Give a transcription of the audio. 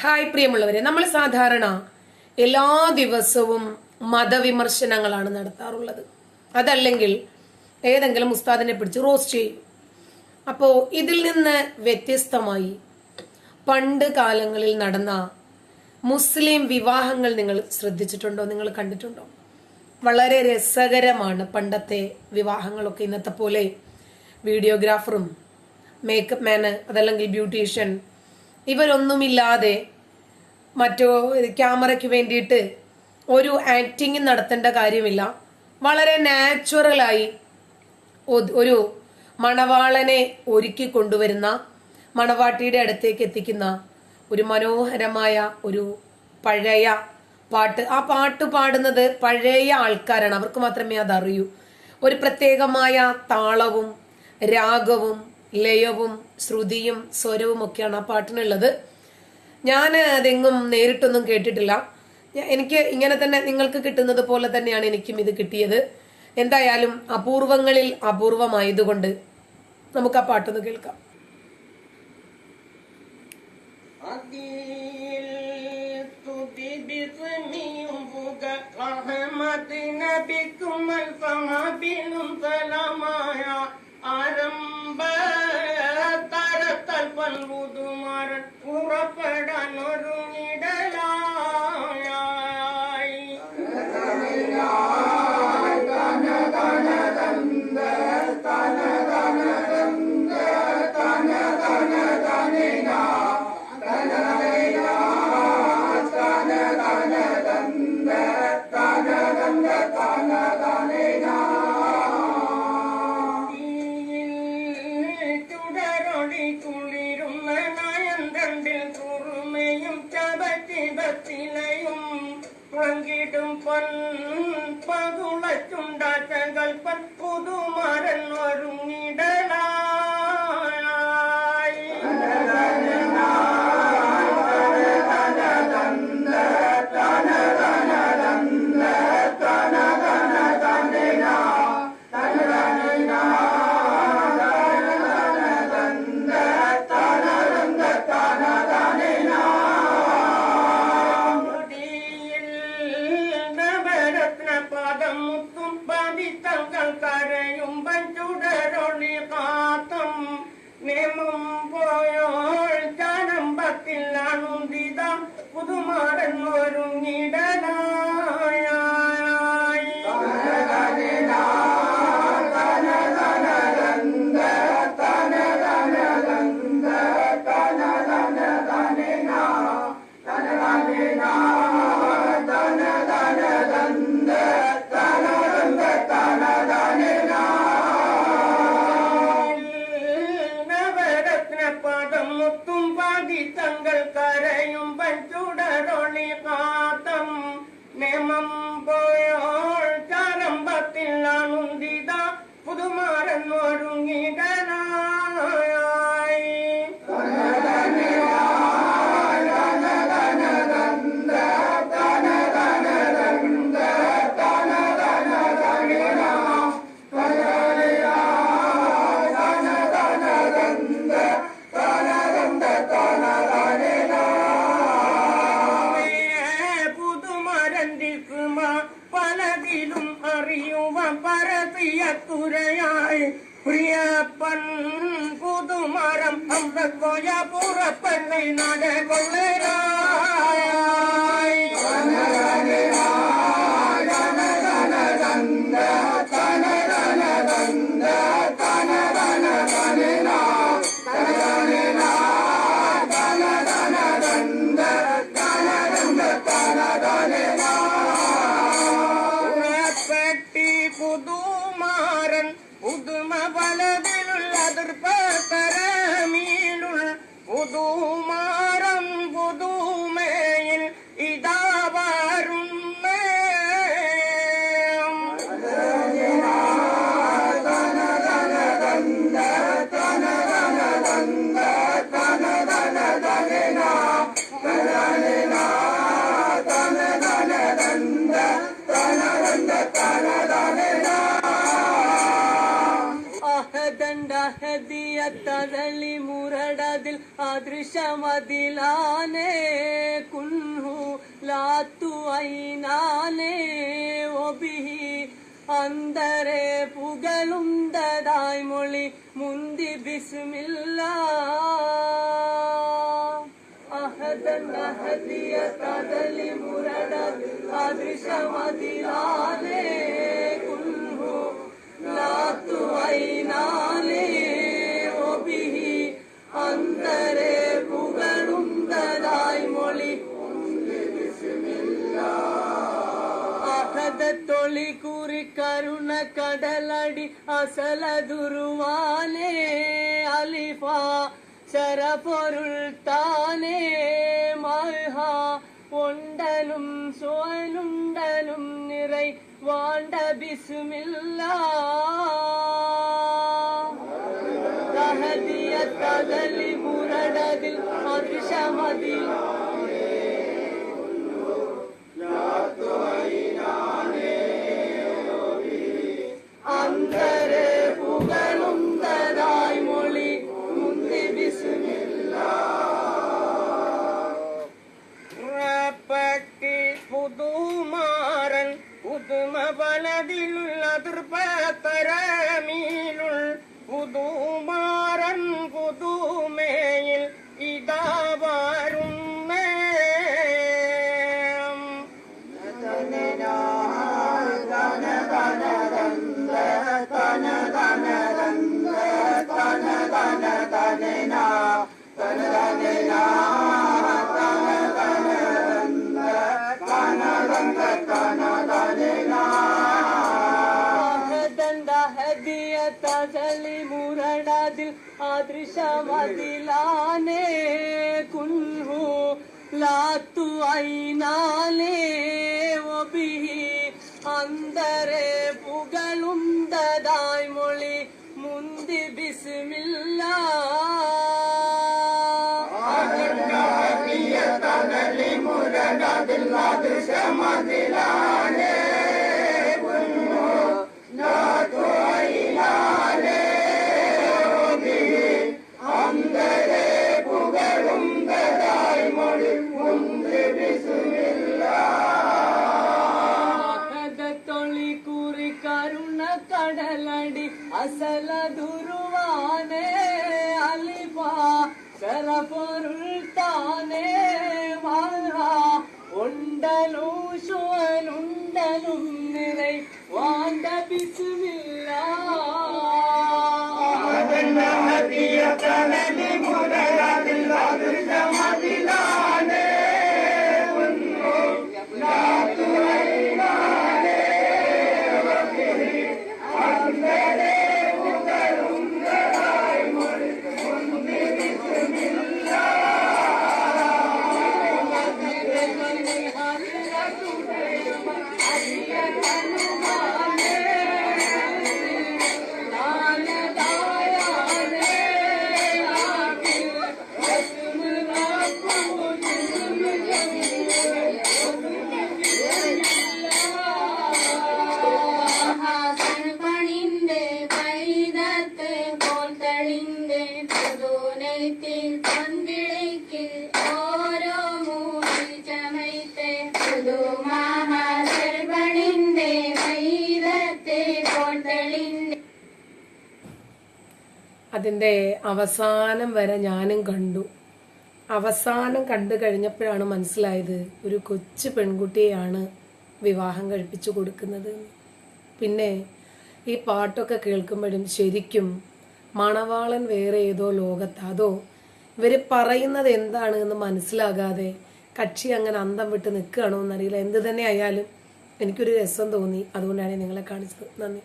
Hi പ്രിയമുള്ളവരെ നമ്മൾ സാധാരണ എല്ലാ ദിവസവും മതവിമർശനങ്ങളാണ് നടത്താറുള്ളത്. അതല്ലെങ്കിൽ ഏതെങ്കിലും ഉസ്താദിനെ പിടിച്ച് റോസ്റ്റ് ചെയ്യും. അപ്പോ ഇതിൽ നിന്ന് വ്യത്യസ്തമായി പണ്ട് കാലങ്ങളിൽ നടന്ന മുസ്ലിം വിവാഹങ്ങൾ നിങ്ങൾ ശ്രദ്ധിച്ചിട്ടുണ്ടോ? നിങ്ങൾ കണ്ടിട്ടുണ്ടോ? വളരെ രസകരമാണ് പണ്ടത്തെ വിവാഹങ്ങളൊക്കെ. ഇന്നത്തെ പോലെ വീഡിയോഗ്രാഫറും മേക്കപ്പ് മാന് അതല്ലെങ്കിൽ ബ്യൂട്ടീഷ്യൻ ഇവരൊന്നുമില്ലാതെ മറ്റോ ക്യാമറയ്ക്ക് വേണ്ടിയിട്ട് ഒരു ആക്ടിങ് നടത്തേണ്ട കാര്യമില്ല. വളരെ നാച്ചുറലായി ഒരു മണവാളനെ ഒരുക്കി കൊണ്ടുവരുന്ന മണവാട്ടിയുടെ അടുത്തേക്ക് എത്തിക്കുന്ന ഒരു മനോഹരമായ ഒരു പഴയ പാട്ട്. ആ പാട്ട് പാടുന്നത് പഴയ ആൾക്കാരാണ്. അവർക്ക് മാത്രമേ അതറിയൂ. ഒരു പ്രത്യേകമായ താളവും രാഗവും ലയവും ശ്രുതിയും സ്വരവും ഒക്കെയാണ് ആ പാട്ടിനുള്ളത്. ഞാൻ അതെങ്ങും നേരിട്ടൊന്നും കേട്ടിട്ടില്ല. എനിക്ക് ഇങ്ങനെ തന്നെ നിങ്ങൾക്ക് കിട്ടുന്നത് പോലെ തന്നെയാണ് എനിക്കും ഇത് കിട്ടിയത്. എന്തായാലും അപൂർവങ്ങളിൽ അപൂർവമായതുകൊണ്ട് നമുക്ക് ആ പാട്ടൊന്ന് കേൾക്കാം. അൽഫഹാബിനും സലാമായ ആരംഭ തരത്തൽ പൽവുതുമാരൻ പുറപ്പെടാൻ பின்னையும் வங்கிடும் பொன் பகுளச்சுண்டாற்றங்கள் பற்புது மரன் வரும் நீ தங்கள் கரையும் പുതുമരന്തിക്കുമ പലതിലും അറിയുവാൻ പരതിയ തുരയായി പ്രിയപ്പൻ പുതുമരം അമ്പക്കോയ പുറപ്പെണ്ണை നടകൊള്ളരായി പുതുമാരൻ ഉദുമ പലതിലുള്ള അതിർപ്പത്തരമീലുള്ള പുതുമാരം അദൃശമതിലാനേ കുൻഹു ലാത്തു ഐനാനേ ഒബിഹി അന്തരെ പുകളുന്തതായി മൊളി മുന്തി ബിസ്മില്ല. അഹദൻ അഹദിയ കടലി മുരട അദൃശമതിലാനേ കുൻഹു ലാത്തു ഐനാനേ. கந்தரே புகழுந்ததாய் மொழி. தொழி கூறி கருண கடலடி அசலதுருவானே அலிஃபா சரபொருள் தானே மல்ஹா. ஒண்டலும் சோனுண்டலும் நிறை வாண்ட பிசுமில்லா. ಸಹದಿಯತ್ತಾದಲ್ಲಿ ಮೂರಡದಿ ಹರ್ಷಮದಿ ലാത്തു ഐനാലേ கருண கடலடி அசல துருவானே அலிபா சரபொருள் தானே வாழ்வா உண்டலும் சுவனுண்டலும் நிறை வாண்ட பிசுவில்லா അതിന്റെ അവസാനം വരെ ഞാനും കണ്ടു. അവസാനം കണ്ടു കഴിഞ്ഞപ്പോഴാണ് മനസ്സിലായത് ഒരു കൊച്ചു പെൺകുട്ടിയെയാണ് വിവാഹം കഴിപ്പിച്ചു കൊടുക്കുന്നത്. പിന്നെ ഈ പാട്ടൊക്കെ കേൾക്കുമ്പോഴും ശരിക്കും മണവാളൻ വേറെ ഏതോ ലോകത്ത്. അതോ ഇവർ പറയുന്നത് എന്താണ് എന്ന് മനസ്സിലാകാതെ കക്ഷി അങ്ങനെ അന്തം വിട്ട് നിൽക്കുകയാണോ എന്നറിയില്ല. എന്ത് തന്നെ ആയാലും എനിക്കൊരു രസം തോന്നി. അതുകൊണ്ടാണ് നിങ്ങളെ കാണിച്ചത്. നന്ദി.